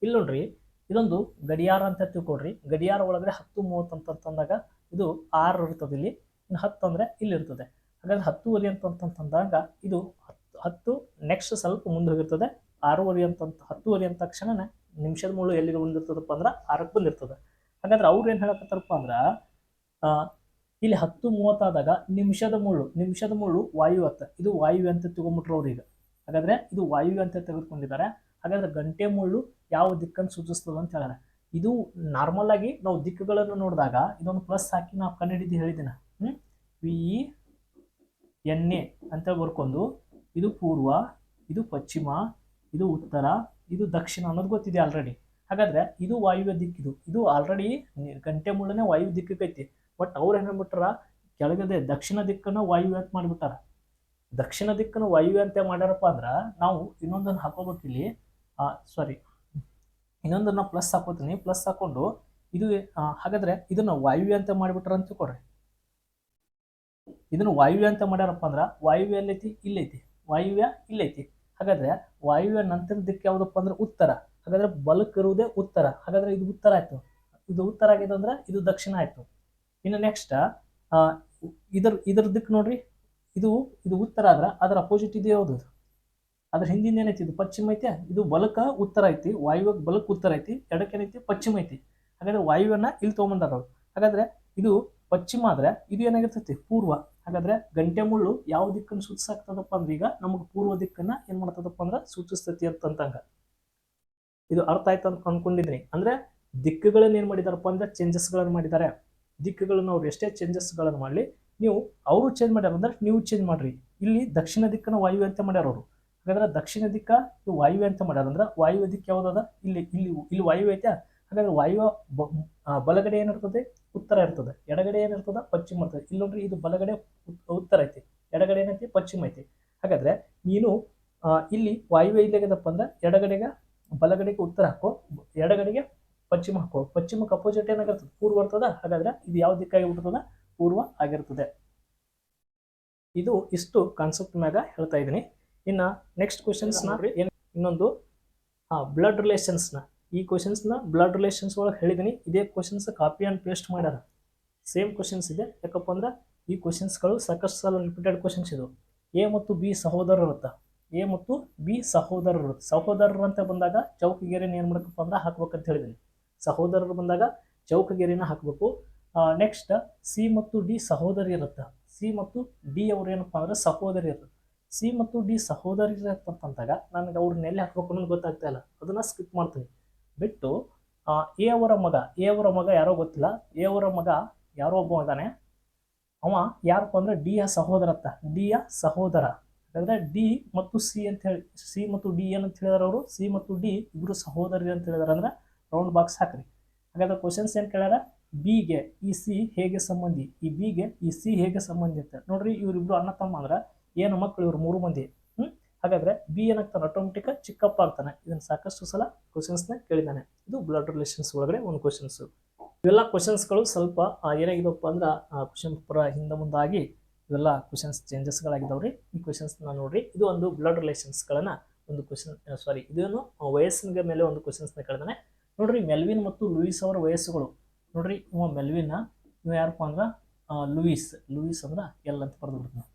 ಇಲ್ಲಿ ನೋಡ್ರಿ, ಇದೊಂದು ಗಡಿಯಾರ ಅಂತ ತಿಳ್ಕೊಡ್ರಿ ಗಡಿಯಾರ ಒಳಗಡೆ ಹತ್ತು ಮೂವತ್ತು ಅಂತಂದಾಗ ಇದು ಆರು ಇರ್ತದೆ ಇಲ್ಲಿ. ಇನ್ನು ಹತ್ತು ಅಂದರೆ ಇಲ್ಲಿ ಇರ್ತದೆ. ಹಾಗಾದ್ರೆ ಹತ್ತುವರೆ ಅಂತಂತಂದಾಗ ಇದು ಹತ್ತು ಹತ್ತು ನೆಕ್ಸ್ಟ್ ಸ್ವಲ್ಪ ಮುಂದೆ ಹೋಗಿರ್ತದೆ. ಆರೂವರೆ ಅಂತ ಹತ್ತುವರೆ ಅಂತ ತಕ್ಷಣ ನಿಮಿಷದ ಮುಳ್ಳು ಎಲ್ಲಿ ಬಂದಿರ್ತದಪ್ಪ ಅಂದ್ರೆ ಆರಕ್ಕೆ ಬಂದಿರ್ತದೆ. ಹಾಗಾದ್ರೆ ಅವ್ರು ಏನು ಹೇಳಕತ್ತಾರಪ್ಪ ಅಂದ್ರೆ ಇಲ್ಲಿ ಹತ್ತು ಮೂವತ್ತಾದಾಗ ನಿಮಿಷದ ಮುಳ್ಳು ನಿಮಿಷದ ಮುಳ್ಳು ವಾಯು ಅಂತ ಇದು ವಾಯು ಅಂತ ತಗೊಂಬಿಟ್ರು ಈಗ. ಹಾಗಾದ್ರೆ ಇದು ವಾಯು ಅಂತ ತೆಗೆದುಕೊಂಡಿದ್ದಾರೆ. ಹಾಗಾದ್ರೆ ಗಂಟೆ ಮುಳ್ಳು ಯಾವ ದಿಕ್ಕನ್ನು ಸೂಚಿಸ್ತದೆ ಅಂತ ಹೇಳಾರೆ ಇದು ನಾರ್ಮಲ್ ಆಗಿ ನಾವು ದಿಕ್ಕುಗಳನ್ನು ನೋಡಿದಾಗ ಇದೊಂದು ಪ್ಲಸ್ ಹಾಕಿ ನಾವು ಕನ್ನಡಿದ್ದು ಹೇಳಿದ್ದೀನಿ ಹ್ಞೂ ವಿ ಎನ್ ಎ ಅಂತ ಬರ್ಕೊಂಡು ಇದು ಪೂರ್ವ, ಇದು ಪಶ್ಚಿಮ ಇದು ಉತ್ತರ, ಇದು ದಕ್ಷಿಣ ಅನ್ನೋದು ಗೊತ್ತಿದೆ ಆಲ್ರೆಡಿ ಹಾಗಾದ್ರೆ ಇದು ವಾಯುವ್ಯ ದಿಕ್ಕಿದು ಇದು. ಆಲ್ರೆಡಿ ಗಂಟೆ ಮುಳ್ಳನೆ ವಾಯು ದಿಕ್ಕೈತಿ ಬಟ್ ಅವ್ರು ಏನು ಮಾಡ್ಬಿಟ್ರ ಕೆಳಗಡೆ ದಕ್ಷಿಣ ದಿಕ್ಕನ್ನು ವಾಯುವ್ಯ ಅಂತ ಮಾಡಿಬಿಟ್ಟಾರ. ದಕ್ಷಿಣ ದಿಕ್ಕನ್ನು ವಾಯುವ್ಯ ಅಂತ ಮಾಡ್ಯಾರಪ್ಪ ಅಂದ್ರೆ, ನಾವು ಇನ್ನೊಂದನ್ನು ಇಲ್ಲಿ. ಸಾರಿ ಇನ್ನೊಂದನ್ನು ಪ್ಲಸ್ ಹಾಕೋತೀನಿ. ಪ್ಲಸ್ ಹಾಕೊಂಡು ಇದು ಹಾಗಾದ್ರೆ ಇದನ್ನ ವಾಯುವ್ಯ ಅಂತ ಮಾಡಿಬಿಟ್ರ ಅಂತ ತಿಳ್ಕೊಡ್ರಿ ಇದನ್ನು ವಾಯುವ್ಯ ಅಂತ ಮಾಡ್ಯಾರಪ್ಪ ಅಂದ್ರೆ, ವಾಯುವ್ಯ ಎಲ್ಲೈತಿ? ಇಲ್ಲೈತಿ. ವಾಯುವ್ಯ ಇಲ್ಲೈತಿ. ಹಾಗಾದ್ರೆ ವಾಯುವ್ಯ ನಂತರ ದಿಕ್ಕು ಯಾವುದಪ್ಪ ಅಂದ್ರೆ ಉತ್ತರ. ಹಾಗಾದ್ರೆ ಬಲಕ್ಕೆ ಇರುವುದೇ ಉತ್ತರ. ಹಾಗಾದ್ರೆ ಇದು ಉತ್ತರ ಆಯ್ತು. ಇದು ಉತ್ತರ ಆಗಿದೆ ಅಂದ್ರೆ ಇದು ದಕ್ಷಿಣ ಆಯ್ತು. ಇನ್ನು ನೆಕ್ಸ್ಟ್ ಇದರ ಇದರ ದಿಕ್ಕು ನೋಡ್ರಿ. ಇದು ಇದು ಉತ್ತರ ಆದ್ರೆ ಅದರ ಅಪೋಸಿಟ್ ಇದು ಯಾವುದು? ಅದ್ರ ಹಿಂದಿನ ಏನೈತಿ? ಇದು ಪಶ್ಚಿಮ ಐತೆ. ಇದು ಬಲಕ ಉತ್ತರ ಐತಿ. ವಾಯುವ್ಯ ಬಲಕ್ಕೆ ಉತ್ತರ ಐತಿ. ಎಡಕ್ಕೆ ಏನೈತಿ? ಪಶ್ಚಿಮ ಐತಿ. ಹಾಗಾದ್ರೆ ವಾಯುವನ್ನ ಇಲ್ಲಿ ತೊಗೊಂಬಂದಾರ ಹಾಗಾದ್ರೆ ಇದು ಪಶ್ಚಿಮ ಆದ್ರೆ ಇದು ಏನಾಗಿರ್ತೈತಿ? ಪೂರ್ವ. ಹಾಗಾದ್ರೆ ಗಂಟೆ ಮುಳ್ಳು ಯಾವ ದಿಕ್ಕನ್ನು ಸೂಚಿಸಾಕ್ತದಪ್ಪ ಅಂದ್ರೆ ಈಗ ನಮಗೆ ಪೂರ್ವ ದಿಕ್ಕನ್ನ ಏನ್ ಮಾಡ್ತದಪ್ಪ ಅಂದ್ರೆ ಸೂಚಿಸ್ತೈತಿ ಅಂತಂತಂಗ. ಇದು ಅರ್ಥ ಆಯ್ತು ಅಂತ ಅನ್ಕೊಂಡಿದ್ರಿ ಅಂದ್ರೆ ದಿಕ್ಕುಗಳನ್ನ ಏನ್ ಮಾಡಿದಾರಪ್ಪ ಅಂದ್ರೆ ಚೇಂಜಸ್ಗಳನ್ನು ಮಾಡಿದ್ದಾರೆ ದಿಕ್ಕುಗಳನ್ನ ಅವ್ರು ಎಷ್ಟೇ ಚೇಂಜಸ್ಗಳನ್ನು ಮಾಡಲಿ, ನೀವು ಅವರು ಚೇಂಜ್ ಮಾಡ್ಯಾರ ಅಂದ್ರೆ ನೀವು ಚೇಂಜ್ ಮಾಡ್ರಿ. ಇಲ್ಲಿ ದಕ್ಷಿಣ ದಿಕ್ಕನ್ನು ವಾಯುವ್ಯ ಅಂತ ಮಾಡ್ಯಾರ ಅವರು. ಹಾಗಾದ್ರೆ ದಕ್ಷಿಣ ದಿಕ್ಕ ವಾಯು ಅಂತ ಮಾಡ್ಯಾರ ಅಂದ್ರೆ ವಾಯುವ್ಯ ದಿಕ್ಕ ಯಾವ್ದದ ಇಲ್ಲಿ ಇಲ್ಲಿ ಇಲ್ಲಿ ವಾಯುವ್ಯ ಐತೆ ಹಾಗಾದ್ರೆ ವಾಯುವ ಆ, ಬಲಗಡೆ ಏನಿರ್ತದೆ ಉತ್ತರ ಇರ್ತದೆ. ಎಡಗಡೆ ಏನಿರ್ತದೆ ಪಶ್ಚಿಮ ಇರ್ತದೆ. ಇಲ್ಲಿ ನೋಡ್ರಿ ಇದು ಬಲಗಡೆ ಉತ್ತರ ಐತಿ. ಎಡಗಡೆ ಏನೈತಿ ಪಶ್ಚಿಮ ಐತಿ. ಹಾಗಾದ್ರೆ ನೀನು ಇಲ್ಲಿ ವಾಯುವೆ ಇಲ್ಲಗದಪ್ಪ ಅಂದ್ರೆ ಎಡಗಡೆಗೆ ಬಲಗಡೆಗೆ ಉತ್ತರ ಹಾಕೋ ಎಡಗಡೆಗೆ ಪಶ್ಚಿಮ ಹಾಕೋ. ಪಶ್ಚಿಮಕ್ಕೆ ಅಪೋಸಿಟ್ ಏನಾಗಿರ್ತದೆ? ಪೂರ್ವ ಇರ್ತದ. ಹಾಗಾದ್ರೆ ಇದು ಯಾವ ದಿಕ್ಕಾಗಿ ಬಿಡ್ತದ ಪೂರ್ವ ಆಗಿರ್ತದೆ. ಇದು ಇಷ್ಟು ಕಾನ್ಸೆಪ್ಟ್ ಮ್ಯಾಗ ಹೇಳ್ತಾ ಇದ್ದೀನಿ. ಇನ್ನ ನೆಕ್ಸ್ಟ್ ಕ್ವಶನ್ಸ್ನ ಇನ್ನೊಂದು ಹಾಂ ಬ್ಲಡ್ ರಿಲೇಷನ್ಸ್ನ ಈ ಕ್ವಶನ್ಸ್ನ ಬ್ಲಡ್ ರಿಲೇಷನ್ಸ್ ಒಳಗೆ ಹೇಳಿದ್ದೀನಿ ಇದೇ ಕ್ವಶನ್ಸ್ ಕಾಪಿ ಆ್ಯಂಡ್ ಪೇಸ್ಟ್ ಮಾಡ್ಯಾರ. ಸೇಮ್ ಕ್ವಶನ್ಸ್ ಇದೆ. ಯಾಕಪ್ಪ ಅಂದ್ರೆ ಈ ಕ್ವಶನ್ಸ್ಗಳು ಸಾಕಷ್ಟು ಸಲ ರಿಪೀಟೆಡ್ ಕ್ವಶನ್ಸ್ ಇದು ಎ ಮತ್ತು ಬಿ ಸಹೋದರರು ಇರುತ್ತೆ? ಎ ಮತ್ತು ಬಿ ಸಹೋದರರು ಸಹೋದರರು ಅಂತ ಬಂದಾಗ ಚೌಕಗೆರೆನ ಏನು ಮಾಡಬೇಕಪ್ಪ ಅಂದ್ರೆ ಹಾಕ್ಬೇಕಂತ ಹೇಳಿದ್ದೀನಿ ಸಹೋದರರು ಬಂದಾಗ ಚೌಕಗೆರೆನ ಹಾಕಬೇಕು. ನೆಕ್ಸ್ಟ್ ಸಿ ಮತ್ತು ಡಿ ಸಹೋದರಿ ಇರುತ್ತೆ? ಸಿ ಮತ್ತು ಡಿ ಅವ್ರು ಏನಪ್ಪ ಅಂದ್ರೆ ಸಹೋದರಿ ಇರುತ್ತೆ? ಸಿ ಮತ್ತು ಡಿ ಸಹೋದರಿ ಅಂದಾಗ ನನಗೆ ಅವ್ರನ್ನ ಎಲ್ಲಿ ಹಾಕ್ಬೇಕು ಅನ್ನೋದು ಗೊತ್ತಾಗ್ತಾ ಇಲ್ಲ. ಅದನ್ನ ಸ್ಕಿಪ್ ಮಾಡ್ತೀನಿ. ಬಿಟ್ಟು ಎ ಅವರ ಮಗ, ಎ ಅವರ ಮಗ ಯಾರೋ ಗೊತ್ತಿಲ್ಲ, ಎ ಅವರ ಮಗ ಯಾರೋ ಒಬ್ಬ ಇದ್ದಾನೆ. ಅವ ಯಾರಪ್ಪ ಅಂದರೆ ಡಿ ಯ ಸಹೋದರ ಅಂತ. ಡಿ ಯ ಸಹೋದರ. ಯಾಕಂದರೆ ಡಿ ಮತ್ತು ಸಿ ಅಂತ ಹೇಳಿ, ಸಿ ಮತ್ತು ಡಿ ಏನಂತ ಹೇಳಿದಾರೆ ಅವರು? ಸಿ ಮತ್ತು ಡಿ ಇಬ್ಬರು ಸಹೋದರಿ ಅಂತ ಹೇಳಿದಾರೆ ಅಂದರೆ ರೌಂಡ್ ಬಾಕ್ಸ್ ಹಾಕ್ರಿ. ಹಾಗಾದ್ರೆ ಕ್ವಶನ್ಸ್ ಏನು ಕೇಳ್ಯಾರ? ಬಿಗೆ ಈ ಸಿ ಹೇಗೆ ಸಂಬಂಧಿ? ಈ ಬಿಗೆ ಈ ಸಿ ಹೇಗೆ ಸಂಬಂಧಿ ಅಂತ. ನೋಡ್ರಿ ಇವರಿಬ್ರು ಅಣ್ಣ ತಮ್ಮ ಅಂದ್ರೆ, ಏನು ಮಕ್ಕಳು ಇವರು? ಮೂರು ಮಂದಿ. ಹಾಗಾದ್ರೆ ಬಿ ಏನಾಗ್ತಾನೆ? ಆಟೋಮೆಟಿಕ್ ಚಿಕ್ಕಪ್ಪ ಆಗ್ತಾನೆ. ಇದನ್ನ ಸಾಕಷ್ಟು ಸಲ ಕ್ವಶನ್ಸ್ನ ಕೇಳಿದ್ದಾನೆ. ಇದು ಬ್ಲಡ್ ರಿಲೇಷನ್ಸ್ ಒಳಗಡೆ ಒಂದು ಕ್ವಶನ್ಸ್ ಇವೆಲ್ಲ ಕ್ವಶನ್ಸ್ಗಳು ಸ್ವಲ್ಪ ಏನಾಗಿದಪ್ಪ ಅಂದ್ರೆ ಕ್ವಶನ್ ಪೇಪರ್ ಹಿಂದೆ ಮುಂದಾಗಿ ಇವೆಲ್ಲ ಕ್ವಶನ್ಸ್ ಚೇಂಜಸ್ಗಳಾಗಿದ್ದಾವ್ರಿ ಈ ಕ್ವಶನ್ಸ್ನ ನೋಡ್ರಿ. ಇದು ಒಂದು ಬ್ಲಡ್ ರಿಲೇಷನ್ಸ್ಗಳನ್ನ ಒಂದು ಕ್ವಶನ್ ಸಾರಿ ಇದೇನು ವಯಸ್ಸಿನ ಮೇಲೆ ಒಂದು ಕ್ವಶನ್ಸ್ನ ಕೇಳಿದಾನೆ. ನೋಡ್ರಿ, ಮೆಲ್ವಿನ್ ಮತ್ತು ಲೂಯಿಸ್ ಅವರ ವಯಸ್ಸುಗಳು. ನೋಡ್ರಿ, ಇವ ಮೆಲ್ವಿನ್ ಇವ ಯಾರಪ್ಪ ಅಂದ್ರೆ ಲೂಯಿಸ್. ಲೂಯಿಸ್ ಅಂದ್ರೆ ಎಲ್ ಅಂತ ಬರೆದು ಬಿಡ್ತಾನೆ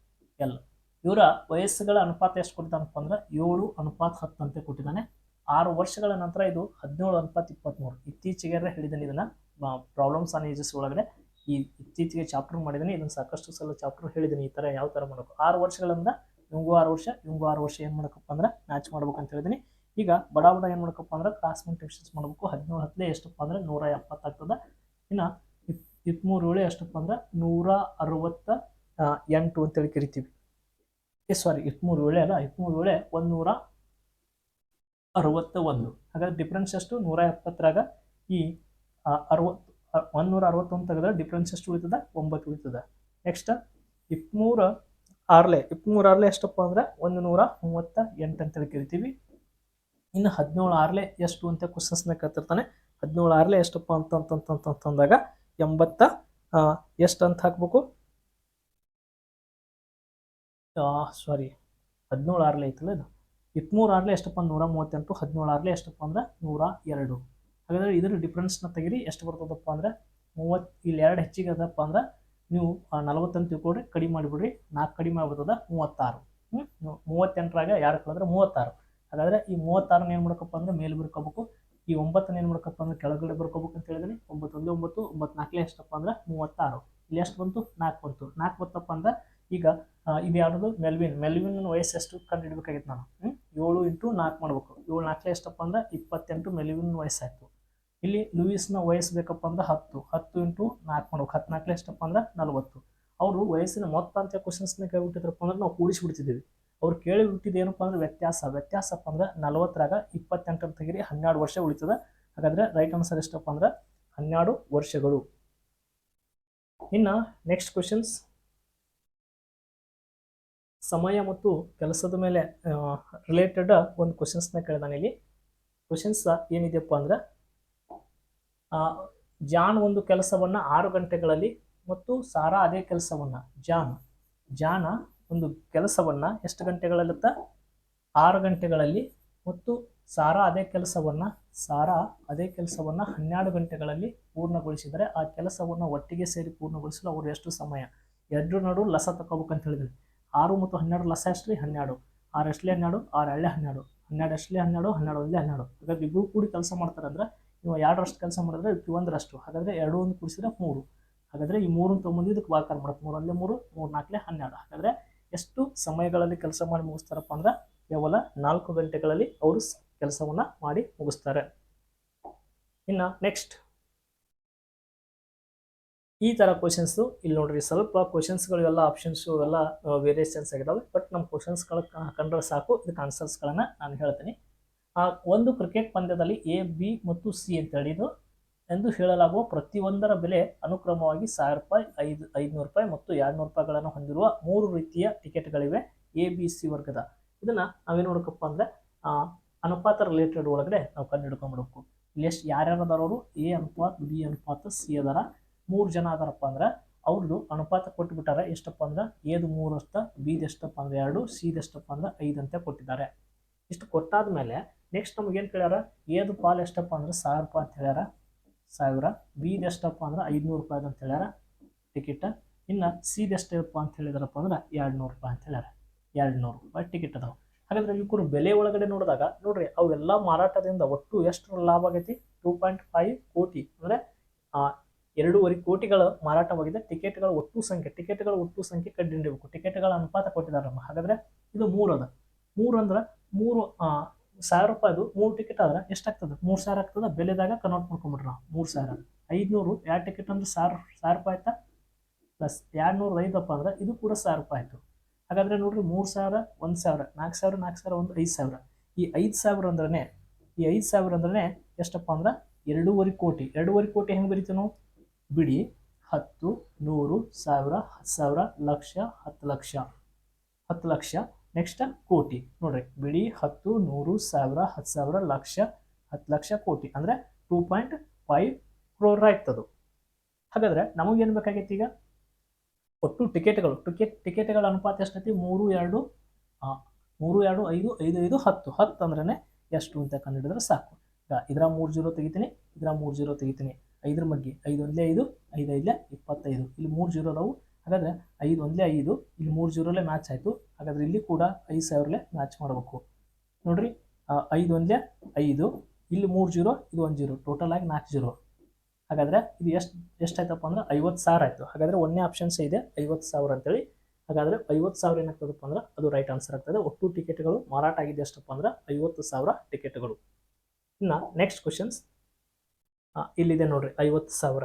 ಎಲ್. ಇವರ ವಯಸ್ಸುಗಳ ಅನುಪಾತ ಎಷ್ಟು ಕೊಟ್ಟಿದ್ದಾನಪ್ಪ ಅಂದ್ರೆ ಏಳು ಅನುಪಾತ ಹತ್ತು ಅಂತ ಕೊಟ್ಟಿದ್ದಾನೆ. ಆರು ವರ್ಷಗಳ ನಂತರ ಇದು ಹದಿನೇಳು ಅನುಪಾತ ಇಪ್ಪತ್ತ್ಮೂರು ಇತ್ತೀಚೆಗೆ ಹೇಳಿದ್ದಾನೆ ಇದನ್ನ. ಪ್ರಾಬ್ಲಮ್ಸ್ ಆನ್ ಏಜಸ್ ಒಳಗಡೆ ಈ ಇತ್ತೀಚೆಗೆ ಚಾಪ್ಟರ್ ಮಾಡಿದ್ದೀನಿ. ಇದನ್ನು ಸಾಕಷ್ಟು ಸಲ ಚಾಪ್ಟರ್ ಹೇಳಿದ್ದೀನಿ. ಈ ಥರ ಯಾವ ಥರ ಮಾಡಬೇಕು? ಆರು ವರ್ಷಗಳಿಂದ ಇವಂಗೂ ಆರು ವರ್ಷ ಇವಂಗೂ ಆರು ವರ್ಷ ಏನು ಮಾಡಬೇಕಪ್ಪ ಅಂದ್ರೆ ಮ್ಯಾಚ್ ಮಾಡ್ಬೇಕು ಅಂತ ಹೇಳಿದ್ದೀನಿ. ಈಗ ಬಡ ಬಡ ಏನು ಮಾಡಕಪ್ಪ ಅಂದ್ರೆ ಕ್ಲಾಸ್ ಡಿಫ್ರೆನ್ಸ್ ಮಾಡಬೇಕು. ಹದಿನೇಳು ಹತ್ತಲೇ ಎಷ್ಟಪ್ಪ ಅಂದ್ರೆ ನೂರ ಎಪ್ಪತ್ತಾಗ್ತದೆ ಇನ್ನು ಇಪ್ ಇಪ್ಪತ್ತ್ಮೂರು ಏಳು ಎಷ್ಟಪ್ಪ ಅಂದ್ರೆ ನೂರ ಅರವತ್ತ ಎಂಟು ಅಂತೇಳಿ ಕರಿತೀವಿ. ಏ ಸಾರಿ ಇಪ್ಪತ್ತ್ಮೂರು ಏಳೆ ಅಲ್ಲ ಇಪ್ಪತ್ತ್ಮೂರು ಏಳೆ ಒಂದು ನೂರ ಅರವತ್ತ ಒಂದು ಹಾಗಾದ್ರೆ ಡಿಫ್ರೆನ್ಸ್ ಎಷ್ಟು? ನೂರ ಎಪ್ಪತ್ತರಾಗ ಈ ಅರವತ್ತು ಒಂದೂರ ಅರವತ್ತೊಂದು ತೆಗೆದ್ರೆ ಡಿಫ್ರೆನ್ಸ್ ಎಷ್ಟು ಉಳಿತದ? ಒಂಬತ್ತು ಉಳಿತದ. ನೆಕ್ಸ್ಟ್ ಇಪ್ಪತ್ತ್ಮೂರ ಆರ್ಲೆ ಇಪ್ಪತ್ತ್ಮೂರು ಆರ್ಲೆ ಎಷ್ಟಪ್ಪ ಅಂದ್ರೆ ಒಂದು ನೂರ ಮೂವತ್ತ ಎಂಟು ಅಂತೇಳಿ ಕರಿತೀವಿ ಇನ್ನು ಹದಿನೇಳು ಆರ್ಲೆ ಎಷ್ಟು ಅಂತ ಕ್ವಶನ್ಸ್ನ ಕತ್ತಿರ್ತಾನೆ ಹದಿನೇಳು ಆರ್ಲೆ ಎಷ್ಟಪ್ಪ ಅಂತ ಅಂತಂತಂತಂದಾಗ ಎಂಬತ್ತ ಎಷ್ಟು ಅಂತ ಹಾಕ್ಬೇಕು? ಸಾರಿ ಹದಿನೇಳು ಆರ್ಲೆ ಐತಲ್ಲ ಇದು? ಇಪ್ಪತ್ತ್ಮೂರು ಆರ್ಲೆ ಎಷ್ಟಪ್ಪ ನೂರ ಮೂವತ್ತೆಂಟು, ಹದಿನೇಳು ಆರ್ಲೆ ಎಷ್ಟಪ್ಪ ಅಂದ್ರೆ ನೂರ ಎರಡು. ಹಾಗಾದರೆ ಇದರ ಡಿಫ್ರೆನ್ಸ್ನ ತೆಗಿರಿ, ಎಷ್ಟು ಬರ್ತದಪ್ಪ ಅಂದ್ರೆ ಮೂವತ್ತು, ಇಲ್ಲಿ ಎರಡು ಹೆಚ್ಚಿಗೆ ಅದಪ್ಪ ಅಂದ್ರೆ ನೀವು ನಲವತ್ತಂತ ತಿಳ್ಕೊಡ್ರಿ ಕಡಿಮೆ ಮಾಡಿಬಿಡ್ರಿ, ನಾಲ್ಕು ಕಡಿಮೆ ಆಗ್ಬಿಡ್ತದ ಮೂವತ್ತಾರು. ಹ್ಞೂ ಮೂವತ್ತೆಂಟರಾಗ ಯಾರು ಕಳೆದ್ರೆ ಮೂವತ್ತಾರು. ಹಾಗಾದ್ರೆ ಈ ಮೂವತ್ತಾರನ್ನ ಏನು ಮಾಡ್ಕಪ್ಪ ಅಂದ್ರೆ ಮೇಲೆ ಬರ್ಕೋಬೇಕು. ಈ ಒಂಬತ್ತನ್ನ ಏನು ಮಾಡ್ಕಪ್ಪ ಅಂದ್ರೆ ಕೆಳಗಡೆ ಬರ್ಕೋಬೇಕು ಅಂತ ಹೇಳಿದ್ರೆ ಒಂಬತ್ತೊಂದು, ಒಂಬತ್ತು ಒಂಬತ್ತು ನಾಲ್ಕಲೇ ಎಷ್ಟಪ್ಪ ಅಂದ್ರೆ ಮೂವತ್ತಾರು. ಇಲ್ಲಿ ಎಷ್ಟು ಬಂತು? ನಾಲ್ಕು ಬಂತು. ನಾಲ್ಕು ಬಂತಪ್ಪ ಅಂದ್ರೆ ಈಗ ಇದು ಯಾವುದು ಮೆಲ್ವಿನ್. ಮೆಲ್ವಿನ್ ವಯಸ್ಸು ಎಷ್ಟು ಕಂಡು ನಾನು? ಏಳು ಇಂಟು ನಾಲ್ಕು ಮಾಡ್ಬೇಕು. ಏಳು ನಾಲ್ಕು ಎಷ್ಟಪ್ಪ ಅಂದ್ರೆ ಇಪ್ಪತ್ತೆಂಟು ಮೆಲ್ವಿನ್ ವಯಸ್ಸಾಯಿತು. ಇಲ್ಲಿ ಲೂಯಿಸ್ನ ವಯಸ್ಸು ಬೇಕಪ್ಪ ಅಂದ್ರೆ ಹತ್ತು. ಹತ್ತು ಇಂಟು ನಾಲ್ಕು ಮಾಡ್ಬೇಕು. ಹತ್ತು ಎಷ್ಟಪ್ಪ ಅಂದ್ರೆ ನಲವತ್ತು. ಅವರು ವಯಸ್ಸಿನ ಮೊತ್ತ ಅಂತ ಕ್ವಶನ್ಸ್ನ ಕೇಳ್ಬಿಟ್ಟಿದ್ರಪ್ಪ ಅಂದ್ರೆ ನಾವು ಕೂಡಿಸಿಬಿಡ್ತಿದ್ದೀವಿ. ಅವ್ರು ಕೇಳಿ ಏನಪ್ಪ ಅಂದ್ರೆ ವ್ಯತ್ಯಾಸ. ವ್ಯತ್ಯಾಸಪ್ಪ ಅಂದ್ರೆ ನಲವತ್ತರಾಗ ಇಪ್ಪತ್ತೆಂಟರ ತೆಗಿರಿ ಹನ್ನೆರಡು ವರ್ಷ ಉಳಿತದ. ಹಾಗಾದ್ರೆ ರೈಟ್ ಆನ್ಸರ್ ಎಷ್ಟಪ್ಪ ಅಂದ್ರೆ ಹನ್ನೆರಡು ವರ್ಷಗಳು. ಇನ್ನು ನೆಕ್ಸ್ಟ್ ಕ್ವಶನ್ಸ್ ಸಮಯ ಮತ್ತು ಕೆಲಸದ ಮೇಲೆ ರಿಲೇಟೆಡ್ ಒಂದು ಕ್ವಶನ್ಸ್ನ ಕೇಳಿದಾನೆ ಇಲ್ಲಿ. ಕ್ವಶನ್ಸ್ ಏನಿದೆಯಪ್ಪ ಅಂದ್ರೆ ಜಾನ್ ಒಂದು ಕೆಲಸವನ್ನ ಆರು ಗಂಟೆಗಳಲ್ಲಿ ಮತ್ತು ಸಾರಾ ಅದೇ ಕೆಲಸವನ್ನ ಜಾನ್ ಜಾನ ಒಂದು ಕೆಲಸವನ್ನ ಎಷ್ಟು ಗಂಟೆಗಳಲ್ಲಿತ್ತ? ಆರು ಗಂಟೆಗಳಲ್ಲಿ ಮತ್ತು ಸಾರಾ ಅದೇ ಕೆಲಸವನ್ನ ಸಾರಾ ಅದೇ ಕೆಲಸವನ್ನ ಹನ್ನೆರಡು ಗಂಟೆಗಳಲ್ಲಿ ಪೂರ್ಣಗೊಳಿಸಿದರೆ ಆ ಕೆಲಸವನ್ನು ಒಟ್ಟಿಗೆ ಸೇರಿ ಪೂರ್ಣಗೊಳಿಸಲು ಅವರು ಎಷ್ಟು ಸಮಯ? ಎರಡು ನಡು ಲಸ ತಗೋಬೇಕಂತ ಹೇಳಿದ್ರಿ. ಆರು ಮತ್ತು ಹನ್ನೆರಡು ಲಸ ಎಷ್ಟ್ರಿ? ಹನ್ನೆರಡು. ಆರು ಎಷ್ಟಲೇ ಹನ್ನೆರಡು? ಆರು ಎಳ್ಳೆ ಹನ್ನೆರಡು. ಹನ್ನೆರಡು ಎಷ್ಟಲೇ ಹನ್ನೆರಡು? ಹನ್ನೆರಡು ಒಂದೇ ಹನ್ನೆರಡು. ಹಾಗಾಗಿ ಇಬ್ಬರು ಕೂಡಿ ಕೆಲಸ ಮಾಡ್ತಾರೆ ಅಂದ್ರೆ ನೀವು ಎರಡರಷ್ಟು ಕೆಲಸ ಮಾಡಿದ್ರೆ ಇದಕ್ಕೆ ಒಂದರಷ್ಟು. ಹಾಗಾದರೆ ಎರಡು ಒಂದು ಕೂಡಿಸಿದ್ರೆ ಮೂರು. ಹಾಗಾದರೆ ಈ ಮೂರನ್ನು ತೊಗೊಂಬಂದು ಇದಕ್ಕೆ ವಾಕಾರ ಮಾಡುತ್ತೆ ಮೂರು ಮೂರು ಮೂರು ನಾಲ್ಕಲೇ ಹನ್ನೆರಡು. ಹಾಗಾದರೆ ಎಷ್ಟು ಸಮಯಗಳಲ್ಲಿ ಕೆಲಸ ಮಾಡಿ ಮುಗಿಸ್ತಾರಪ್ಪ ಅಂದ್ರೆ ಕೇವಲ ನಾಲ್ಕು ಗಂಟೆಗಳಲ್ಲಿ ಅವರು ಕೆಲಸವನ್ನು ಮಾಡಿ ಮುಗಿಸ್ತಾರೆ. ಇನ್ನು ನೆಕ್ಸ್ಟ್ ಈ ಥರ ಕ್ವಶನ್ಸು ಇಲ್ಲಿ ನೋಡ್ರಿ ಸ್ವಲ್ಪ ಕ್ವಶನ್ಸ್ಗಳು ಎಲ್ಲ ಆಪ್ಷನ್ಸು ಎಲ್ಲ ವೇರಿಯೇಷನ್ಸ್ ಆಗಿದಾವೆ. ಬಟ್ ನಮ್ಮ ಕ್ವಶನ್ಸ್ಗಳು ಕಂಡ್ರೆ ಸಾಕು. ಇದಕ್ಕೆ ಆನ್ಸರ್ಸ್ಗಳನ್ನು ನಾನು ಹೇಳ್ತೀನಿ. ಆ, ಒಂದು ಕ್ರಿಕೆಟ್ ಪಂದ್ಯದಲ್ಲಿ ಎ ಬಿ ಮತ್ತು ಸಿ ಅಂತ ಹೇಳಿದ್ದು ಎಂದು ಹೇಳಲಾಗುವ ಪ್ರತಿಯೊಂದರ ಬೆಲೆ ಅನುಕ್ರಮವಾಗಿ ಸಾವಿರ ರೂಪಾಯಿ, ಐದು, ಐದುನೂರು ರೂಪಾಯಿ ಮತ್ತು ಎರಡುನೂರು ರೂಪಾಯಿಗಳನ್ನು ಹೊಂದಿರುವ ಮೂರು ರೀತಿಯ ಟಿಕೆಟ್ಗಳಿವೆ ಎ ಬಿ ಸಿ ವರ್ಗದ. ಇದನ್ನ ನಾವೇನು ನೋಡೋಕಪ್ಪ ಅಂದ್ರೆ ಅನುಪಾತ ರಿಲೇಟೆಡ್ ಒಳಗಡೆ ನಾವು ಕಂಡು ಹಿಡ್ಕೊಂಡ್ಬಿಡ್ಬೇಕು ಇಲ್ಲಿ ಎಷ್ಟು ಯಾರ್ಯಾರು ಅದಾರವರು ಎ ಅನುಪಾತ ಬಿ ಅನುಪಾತ ಸಿ ಅದಾರ. ಮೂರು ಜನ ಅದಾರಪ್ಪ ಅಂದ್ರೆ ಅವ್ರದ್ದು ಅನುಪಾತ ಕೊಟ್ಬಿಟ್ಟಾರ. ಎಷ್ಟಪ್ಪ ಅಂದ್ರೆ ಎದು ಮೂರು ಅಷ್ಟ ಎಷ್ಟಪ್ಪ ಅಂದ್ರೆ ಎರಡು, ಸಿದು ಎಷ್ಟಪ್ಪ ಅಂದ್ರೆ ಐದು ಅಂತ ಕೊಟ್ಟಿದ್ದಾರೆ. ಇಷ್ಟು ಕೊಟ್ಟಾದ ಮೇಲೆ ನೆಕ್ಸ್ಟ್ ನಮಗೇನು ಕೇಳ್ಯಾರ? ಏದು ಪಾಲ್ ಎಷ್ಟಪ್ಪ ಅಂದ್ರೆ ಸಾವಿರ ರೂಪಾಯಿ ಅಂತ ಹೇಳ್ಯಾರ. ಸಾವಿರ, ಬೀದ್ ಎಷ್ಟಪ್ಪ ಅಂದ್ರೆ ಐದುನೂರು ರೂಪಾಯಿ ಅಂತ ಹೇಳ್ಯಾರ ಟಿಕೆಟ್ ಇನ್ನು ಸಿದು ಎಷ್ಟಪ್ಪ ಅಂತ ಹೇಳಿದಾರಪ್ಪ ಅಂದ್ರೆ ಎರಡು ನೂರು ರೂಪಾಯಿ ಅಂತ ಹೇಳ್ಯಾರ. ಎರಡು ನೂರು ರೂಪಾಯಿ ಟಿಕೆಟ್ ಅದಾವೆ. ಹಾಗಾದ್ರೆ ಇವ್ರು ಬೆಲೆ ಒಳಗಡೆ ನೋಡಿದಾಗ ನೋಡ್ರಿ ಅವೆಲ್ಲ ಮಾರಾಟದಿಂದ ಒಟ್ಟು ಎಷ್ಟು ಲಾಭ ಆಗೈತಿ? ಟೂ ಪಾಯಿಂಟ್ ಫೈವ್ ಕೋಟಿ ಅಂದ್ರೆ ಎರಡೂವರೆ ಕೋಟಿಗಳ ಮಾರಾಟವಾಗಿದೆ ಟಿಕೆಟ್ಗಳ ಒಟ್ಟು ಸಂಖ್ಯೆ ಟಿಕೆಟ್ಗಳ ಒಟ್ಟು ಸಂಖ್ಯೆ ಕಂಡುಹಿಡಿಯಬೇಕು ಟಿಕೆಟ್ಗಳ ಅನುಪಾತ ಕೊಟ್ಟಿದ್ದಾರಮ್ಮ ಹಾಗಾದ್ರೆ ಇದು ಮೂರು ಅದ. ಮೂರು ಅಂದ್ರೆ ಮೂರು ಸಾವಿರ ರೂಪಾಯಿದು ಮೂರು ಟಿಕೆಟ್ ಆದ್ರೆ ಎಷ್ಟಾಗ್ತದೆ? ಮೂರು ಸಾವಿರ ಆಗ್ತದೆ. ಬೆಲೆದಾಗ ಕನ್ವರ್ಟ್ ಮಾಡ್ಕೊಂಬಿಟ್ರ ಮೂರು ಸಾವಿರ. ಐದುನೂರು, ಎರಡು ಟಿಕೆಟ್ ಅಂದ್ರೆ ಸಾವಿರ ಸಾವಿರ ರೂಪಾಯಿ ಆಯ್ತಾ? ಪ್ಲಸ್ ಎರಡು ನೂರ ಐದಪ್ಪ ಅಂದ್ರೆ ಇದು ಕೂಡ ಸಾವಿರ ರೂಪಾಯಿ ಆಯ್ತು. ಹಾಗಾದ್ರೆ ನೋಡ್ರಿ, ಮೂರು ಸಾವಿರ, ಒಂದು ಸಾವಿರ, ನಾಲ್ಕು ಸಾವಿರ ನಾಲ್ಕು ಸಾವಿರ, ಒಂದು ಐದು ಸಾವಿರ. ಈ ಐದು ಸಾವಿರ ಅಂದ್ರೆ ಈ ಐದು ಸಾವಿರ ಅಂದ್ರೆ ಎಷ್ಟಪ್ಪ ಅಂದ್ರೆ ಎರಡೂವರೆ ಕೋಟಿ. ಎರಡೂವರೆ ಕೋಟಿ ಹೆಂಗೆ ಬರೀತೀವಿ ನಾವು? ಬಿಡಿ. ಹತ್ತು, ನೂರು, ಸಾವಿರ, ಹತ್ತು ಸಾವಿರ, ಲಕ್ಷ, ಹತ್ತು ಲಕ್ಷ. ಹತ್ತು ಲಕ್ಷ. ನೆಕ್ಸ್ಟ್ ಕೋಟಿ. ನೋಡ್ರಿ. ಬಿಡಿ, ಹತ್ತು, ನೂರು, ಸಾವಿರ, ಹತ್ತು ಸಾವಿರ, ಲಕ್ಷ, ಹತ್ತು ಲಕ್ಷ ಕೋಟಿ. ಅಂದರೆ ಟೂ ಪಾಯಿಂಟ್ ಫೈವ್ ಕ್ರೋರ್ ಆಯ್ತದು. ಹಾಗಾದರೆ ನಮಗೇನು ಬೇಕಾಗಿತ್ತು ಈಗ? ಒಟ್ಟು ಟಿಕೆಟ್ಗಳು. ಟಿಕೆಟ್, ಟಿಕೆಟ್ಗಳ ಅನುಪಾತ ಎಷ್ಟೈತಿ? ಮೂರು, ಎರಡು ಮೂರು, ಎರಡು, ಐದು ಐದು ಐದು, ಹತ್ತು. ಹತ್ತು ಅಂದ್ರೆ ಎಷ್ಟು ಅಂತ ಕಂಡುಹಿಡಿದ್ರೆ ಸಾಕು. ಇದರ ಮೂರು, ಜೀರೋ ತೆಗಿತೀನಿ. ಇದರ ಮೂರು, ಜೀರೋ ತೆಗಿತೀನಿ. ಐದರ ಬಗ್ಗೆ ಐದು ಒಂದಲೇ ಐದು ಐದು ಐದಲೇ ಇಪ್ಪತ್ತೈದು. ಇಲ್ಲಿ ಮೂರು ಜೀರೋ ಅದಾವು ಹಾಗಾದ್ರೆ ಐದು ಒಂದಲೇ ಐದು, ಇಲ್ಲಿ ಮೂರು ಜೀರೋಲೇ ಮ್ಯಾಚ್ ಆಯಿತು. ಹಾಗಾದ್ರೆ ಇಲ್ಲಿ ಕೂಡ ಐದು ಸಾವಿರಲೇ ಮ್ಯಾಚ್ ಮಾಡಬೇಕು. ನೋಡಿರಿ ಐದು ಒಂದಲೇ ಐದು, ಇಲ್ಲಿ ಮೂರು ಜೀರೋ, ಇದು ಒಂದು ಜೀರೋ ಟೋಟಲ್ ಆಗಿ ನಾಲ್ಕು ಜೀರೋ. ಹಾಗಾದ್ರೆ ಇದು ಎಷ್ಟು ಎಷ್ಟಾಯ್ತಪ್ಪ ಅಂದ್ರೆ ಐವತ್ತು ಸಾವಿರ ಆಯಿತು. ಹಾಗಾದ್ರೆ ಒಂದನೇ ಆಪ್ಷನ್ಸ್ ಇದೆ, ಐವತ್ತು ಸಾವಿರ ಅಂತೇಳಿ. ಹಾಗಾದ್ರೆ ಐವತ್ತು ಸಾವಿರ ಏನಾಗ್ತದಪ್ಪ ಅಂದ್ರೆ ಅದು ರೈಟ್ ಆನ್ಸರ್ ಆಗ್ತದೆ. ಒಟ್ಟು ಟಿಕೆಟ್ಗಳು ಮಾರಾಟ ಆಗಿದೆ ಎಷ್ಟಪ್ಪ ಅಂದ್ರೆ ಐವತ್ತು ಸಾವಿರ ಟಿಕೆಟ್ಗಳು ಇನ್ನು ನೆಕ್ಸ್ಟ್ ಕ್ವಶನ್ಸ್ ಇಲ್ಲಿದೆ ನೋಡ್ರಿ, ಐವತ್ತು ಸಾವಿರ.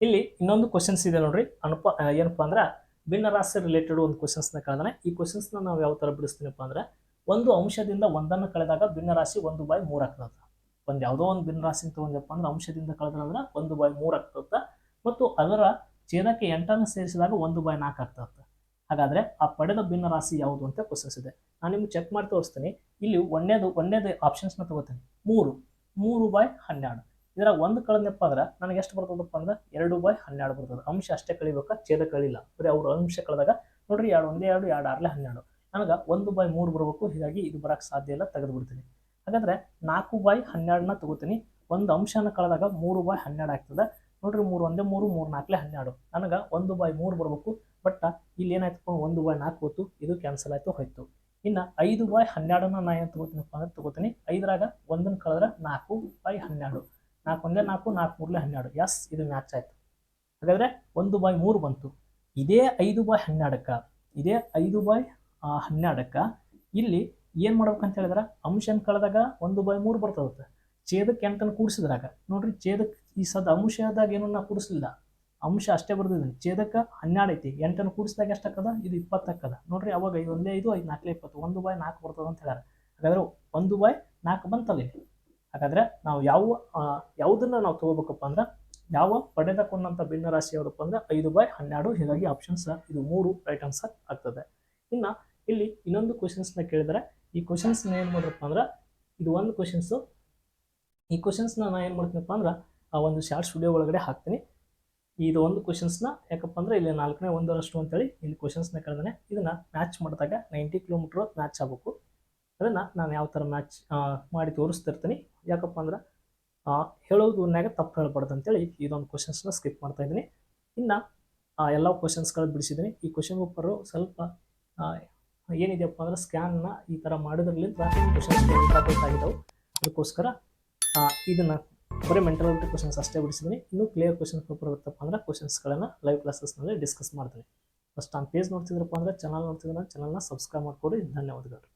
ಇಲ್ಲಿ ಇನ್ನೊಂದು ಕ್ವಶನ್ಸ್ ಇದೆ ನೋಡ್ರಿ, ಅನುಪ ಏನಪ್ಪ ಅಂದ್ರೆ ಭಿನ್ನರಾಶಿ ರಿಲೇಟೆಡ್ ಒಂದು ಕ್ವಶನ್ಸ್ನ ಕಳೆದಾನೆ. ಈ ಕ್ವಶನ್ಸ್ನ ನಾವು ಯಾವ ಥರ ಬಿಡಿಸ್ತೀನಪ್ಪ ಅಂದ್ರೆ, ಒಂದು ಅಂಶದಿಂದ ಒಂದನ್ನು ಕಳೆದಾಗ ಭಿನ್ನರಾಶಿ ಒಂದು ಬೈ ಮೂರು ಆಗ್ತದ. ಒಂದು ಯಾವುದೋ ಒಂದು ಭಿನ್ನರಾಶಿ ತಗೊಂಡಪ್ಪ ಅಂದ್ರೆ ಅಂಶದಿಂದ ಕಳೆದ್ರೆ ಒಂದು ಬೈ ಮೂರು ಆಗ್ತದ. ಮತ್ತು ಅದರ ಛೇದಕ್ಕೆ ಎಂಟನ್ನು ಸೇರಿಸಿದಾಗ ಒಂದು ಬೈ ನಾಲ್ಕು ಆಗ್ತದ. ಹಾಗಾದ್ರೆ ಆ ಪಡೆದ ಭಿನ್ನರಾಶಿ ಯಾವುದು ಅಂತ ಕ್ವಶನ್ಸ್ ಇದೆ. ನಾನು ನಿಮ್ಗೆ ಚೆಕ್ ಮಾಡಿ ತೋರಿಸ್ತೀನಿ. ಇಲ್ಲಿ ಒಂದೇದು ಒಂದೇದು ಆಪ್ಷನ್ಸ್ನ ತಗೋತೀನಿ. ಮೂರು. ಮೂರು ಬೈ ಹನ್ನೆರಡು. ಇದರ ಒಂದು ಕಳೆದಪ್ಪ ಅಂದ್ರೆ ನನಗೆ ಎಷ್ಟು ಬರ್ತದಪ್ಪ ಅಂದ್ರೆ ಎರಡು ಬೈ ಹನ್ನೆರಡು ಬರ್ತದೆ. ಅಂಶ ಅಷ್ಟೇ ಕಳಿಬೇಕಾ? ಛೇದ ಕಳಿಲ್ಲ. ಬರೀ ಅವರು ಅಂಶ ಕಳೆದಾಗ ನೋಡ್ರಿ ಎರಡು ಒಂದೇ ಎರಡು ಎರಡು ಆರ್ಲೆ ಹನ್ನೆರಡು. ನನಗೆ ಒಂದು ಬೈ ಮೂರು ಬರಬೇಕು. ಹೀಗಾಗಿ ಇದು ಬರಕ್ಕೆ ಸಾಧ್ಯ ಇಲ್ಲ ತೆಗೆದು ಬಿಡ್ತೀನಿ ಹಾಗಾದ್ರೆ ನಾಲ್ಕು ಬೈ ಹನ್ನೆರಡನ್ನ ತಗೋತೀನಿ. ಒಂದು ಅಂಶನ ಕಳೆದಾಗ ಮೂರು ಬೈ ಹನ್ನೆರಡು ಆಗ್ತದೆ. ನೋಡ್ರಿ ಮೂರು ಒಂದೇ ಮೂರು ಮೂರು ನಾಲ್ಕಲೆ ಹನ್ನೆರಡು. ನನಗೆ ಒಂದು ಬೈ ಮೂರು ಬರಬೇಕು. ಬಟ್ ಇಲ್ಲಿ ಏನಾಯ್ತಪ್ಪ? ಒಂದು ಬೈ ನಾಲ್ಕು ಹೋಯ್ತು ಇದು ಕ್ಯಾನ್ಸಲ್ ಆಯ್ತು, ಹೋಯ್ತು. ಇನ್ನು ಐದು ಬಾಯ್ ಹನ್ನೆರಡನ್ನ ನಾ ಏನು ತಗೋತೀನಪ್ಪ ಅಂದ್ರೆ ತಗೋತೀನಿ. ಐದರಾಗ ಒಂದನ್ನು ಕಳೆದ್ರೆ ನಾಲ್ಕು ಬಾಯ್ ಹನ್ನೆರಡು. ನಾಲ್ಕು ಒಂದೇ ನಾಲ್ಕು ನಾಲ್ಕು ಮೂರ್ಲೆ ಹನ್ನೆರಡು. ಎಸ್, ಇದು ಮ್ಯಾಚ್ ಆಯ್ತು. ಹಾಗಾದ್ರೆ ಒಂದು ಬೈ ಮೂರು ಬಂತು. ಇದೇ ಐದು ಬೈ ಹನ್ನೆರಡಕ್ಕೆ, ಇದೇ ಐದು ಬೈ ಹನ್ನೆರಡಕ್ಕ ಇಲ್ಲಿ ಏನು ಮಾಡ್ಬೇಕಂತ ಹೇಳಿದ್ರೆ ಅಂಶನ ಕಳೆದಾಗ ಒಂದು ಬಾಯ್ ಮೂರು ಬರ್ತದ ಛೇದಕ್ಕೆ ಎಂಟನ್ನು ಕೂಡಿಸಿದ್ರಾಗ. ನೋಡ್ರಿ ಛೇದಕ್ಕೆ ಈ ಸದ ಅಂಶದಾಗ ಏನನ್ನ ಕೂಡಿಸ್ಲಿಲ್ಲ. ಅಂಶ ಅಷ್ಟೇ ಬರ್ತದೆ. ಛೇದಕ್ಕೆ ಹನ್ನೆರಡು ಐತಿ. ಎಂಟನ್ನು ಕೂಡಿಸಿದಾಗ ಎಷ್ಟು ಹಾಕದ ಇದು ಇಪ್ಪತ್ತಕ್ಕದ. ನೋಡ್ರಿ, ಅವಾಗ ಐದು, ಒಂದೇ ಐದು ಐದು ನಾಲ್ಕಲೇ ಇಪ್ಪತ್ತು. ಒಂದು ಬಾಯ್ ನಾಲ್ಕು ಬರ್ತದೆ ಅಂತ ಹೇಳ್ಯಾರ. ಹಾಗಾದ್ರೆ ಒಂದು ಬಾಯ್ ನಾಲ್ಕು ಬಂತಲ್ಲ. ಹಾಗಾದ್ರೆ ನಾವು ಯಾವ ಯಾವುದನ್ನು ನಾವು ತಗೋಬೇಕಪ್ಪ ಅಂದ್ರೆ, ಯಾವ ಪಡೆದಕೊಂಡಂಥ ಭಿನ್ನರಾಶಿ ಯಾವುದಪ್ಪ ಅಂದ್ರೆ, ಐದು ಬಾಯ್ ಹನ್ನೆರಡು. ಹೀಗಾಗಿ ಆಪ್ಷನ್ಸ್ ಇದು ಮೂರು ರೈಟ್ ಆನ್ಸರ್ ಆಗ್ತದೆ. ಇನ್ನು ಇಲ್ಲಿ ಇನ್ನೊಂದು ಕ್ವಶನ್ಸ್ನ ಕೇಳಿದರೆ, ಈ ಕ್ವಶನ್ಸ್ನ ಏನು ಮಾಡ್ರಪ್ಪ ಅಂದ್ರೆ, ಇದು ಒಂದು ಕ್ವಶನ್ಸು ಈ ಕ್ವಶನ್ಸ್ನ ನಾನು ಏನು ಮಾಡ್ತೀನಪ್ಪ ಅಂದ್ರೆ, ಆ ಒಂದು ಶಾರ್ಟ್ಸ್ ವಿಡಿಯೋ ಒಳಗಡೆ ಹಾಕ್ತೀನಿ. ಇದು ಒಂದು ಕ್ವಶನ್ಸ್ನ ಯಾಕಪ್ಪ ಅಂದರೆ ಇಲ್ಲಿ ನಾಲ್ಕನೇ ಒಂದರಷ್ಟು ಅಂತೇಳಿ ಇಲ್ಲಿ ಕ್ವಶನ್ಸ್ನ ಕಳೆದಾನೆ. ಇದನ್ನು ಮ್ಯಾಚ್ ಮಾಡಿದಾಗ ನೈಂಟಿ ಕಿಲೋಮೀಟ್ರ್ ಮ್ಯಾಚ್ ಆಗಬೇಕು. ಅದನ್ನು ನಾನು ಯಾವ ಥರ ಮ್ಯಾಚ್ ಮಾಡಿ ತೋರಿಸ್ತಿರ್ತೀನಿ. ಯಾಕಪ್ಪ ಅಂದ್ರೆ ಹೇಳೋದು ಹೇಳೋದನ್ನಾಗ ತಪ್ಪು ಹೇಳ್ಬಾರ್ದು ಅಂತೇಳಿ ಇದೊಂದು ಕ್ವಶನ್ಸ್ನ ಸ್ಕಿಪ್ ಮಾಡ್ತಾ ಇದ್ದೀನಿ. ಇನ್ನು ಎಲ್ಲ ಕ್ವಶನ್ಸ್ಗಳು ಬಿಡಿಸಿದ್ದೀನಿ. ಈ ಕ್ವಶನ್ ಪೇಪರು ಸ್ವಲ್ಪ ಏನಿದೆಯಪ್ಪ ಅಂದ್ರೆ ಸ್ಕ್ಯಾನ್ನ ಈ ಥರ ಮಾಡೋದ್ರಲ್ಲಿಂದ ಕ್ವಶನ್ಸ್ ಆಗಿದ್ದಾವೆ ಅದಕ್ಕೋಸ್ಕರ ಇದನ್ನು ಬರೀ ಮೆಂಟಲಿಟಿ ಕ್ವಶನ್ಸ್ ಅಷ್ಟೇ ಬಿಡಿಸಿದ್ದೀನಿ ಇನ್ನೂ ಕ್ಲಿಯರ್ ಕ್ವಶನ್ ಪೇಪರ್ ಬರ್ತಪ್ಪ ಅಂದ್ರೆ ಕ್ವಶನ್ಸ್ಗಳನ್ನು ಲೈವ್ ಕ್ಲಾಸಸ್ನಲ್ಲಿ ಡಿಸ್ಕಸ್ ಮಾಡ್ತೀನಿ. ಫಸ್ಟ್ ನಾನು ಪೇಜ್ ನೋಡ್ತಿದ್ರಪ್ಪ ಅಂದರೆ ಚಾನಲ್ ನೋಡ್ತಿದ್ರೆ ಚಾನಲ್ನ ಸಬ್ಸ್ಕ್ರೈಬ್ ಮಾಡಿಕೊಡಿ. ಧನ್ಯವಾದಗಳು.